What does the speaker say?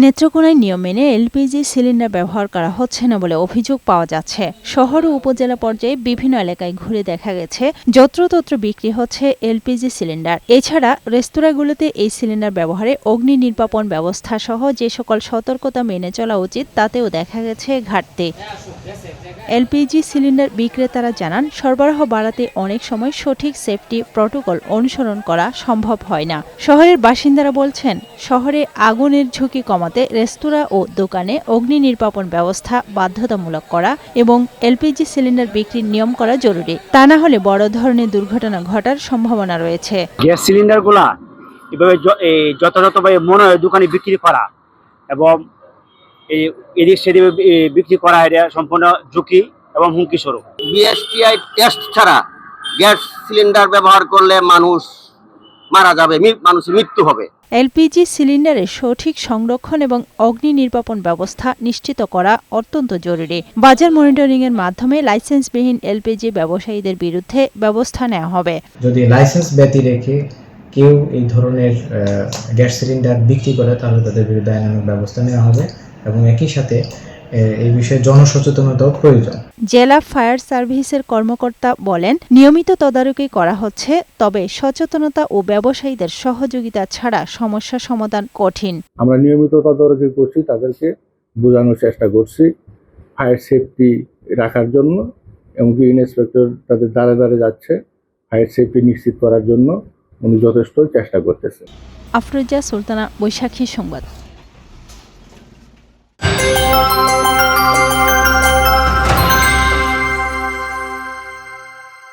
নেত্রকোনায় নিয়ম মেনে LPG cylinder ব্যবহার করা হচ্ছে না বলে অভিযোগ পাওয়া যাচ্ছে। শহর ও উপজেলা পর্যায়ে বিভিন্ন এলাকায় ঘুরে দেখা গেছে, যত্রতত্র বিক্রি হচ্ছে এলপিজি সিলিন্ডার। এছাড়া রেস্তোরাঁগুলোতে এই সিলিন্ডার ব্যবহারে অগ্নি নির্বাপন ব্যবস্থা সহ যে সকল সতর্কতা মেনে চলা উচিত, তাতেও দেখা গেছে ঘাটতি। এলপিজি সিলিন্ডার বিক্রেতারা জানান, সরবরাহ বাড়াতে অনেক সময় সঠিক সেফটি প্রটোকল অনুসরণ করা সম্ভব হয় না। শহরের বাসিন্দারা বলছেন, শহরে আগুনের ঝুঁকি কমাতে রেস্তোরাঁ ও দোকানে অগ্নি নির্বাপন ব্যবস্থা বাধ্যতামূলক করা এবং এলপিজি সিলিন্ডার বিক্রির নিয়ম করা জরুরি। তা না হলে বড় ধরনের দুর্ঘটনা ঘটার সম্ভাবনা রয়েছে। গ্যাস সিলিন্ডারগুলা এভাবে এই যথাযথভাবে মনে হয় দোকানে বিক্রি করা এবং এই এদিক সেদিকে বিক্রি করা এটা সম্পূর্ণ ঝুঁকি এবং হুমকি স্বরূপ। বিএসটিআই টেস্ট ছাড়া গ্যাস সিলিন্ডার ব্যবহার করলে মানুষ মারা যাবে মানুষের মৃত্যু হবে। এলপিজি সিলিন্ডারের সঠিক সংরক্ষণ এবং অগ্নি নির্বাপন ব্যবস্থা নিশ্চিত করা অত্যন্ত জরুরি। বাজার মনিটরিং এর মাধ্যমে লাইসেন্সবিহীন এলপিজি ব্যবসায়ীদের বিরুদ্ধে ব্যবস্থা নেওয়া হবে। যদি লাইসেন্স ব্যতি রেখে কেউ এই ধরনের গ্যাস সিলিন্ডার বিক্রি করে তাহলে তাদের বিরুদ্ধে আইনানুগ ব্যবস্থা নেওয়া হবে এবং একই সাথে এই বিষয়ে জনসচেতনতাও প্রয়োজন। জেলা ফায়ার সার্ভিসের কর্মকর্তা বলেন নিয়মিত তদারকি করা হচ্ছে তবে সচেতনতা ও ব্যবসায়ীদের সহযোগিতা ছাড়া সমস্যা সমাধান কঠিন। আমরা নিয়মিত তদারকি করছি তাদেরকে বোঝানোর চেষ্টা করছি ফায়ার সেফটি রাখার জন্য এমনকি ইন্সপেক্টর তাদের দ্বারে দ্বারে যাচ্ছে ফায়ার সেফটি নিশ্চিত করার জন্য উনি যথেষ্ট চেষ্টা করতেছে। আফরোজা সুলতানা বৈশাখী সংবাদ।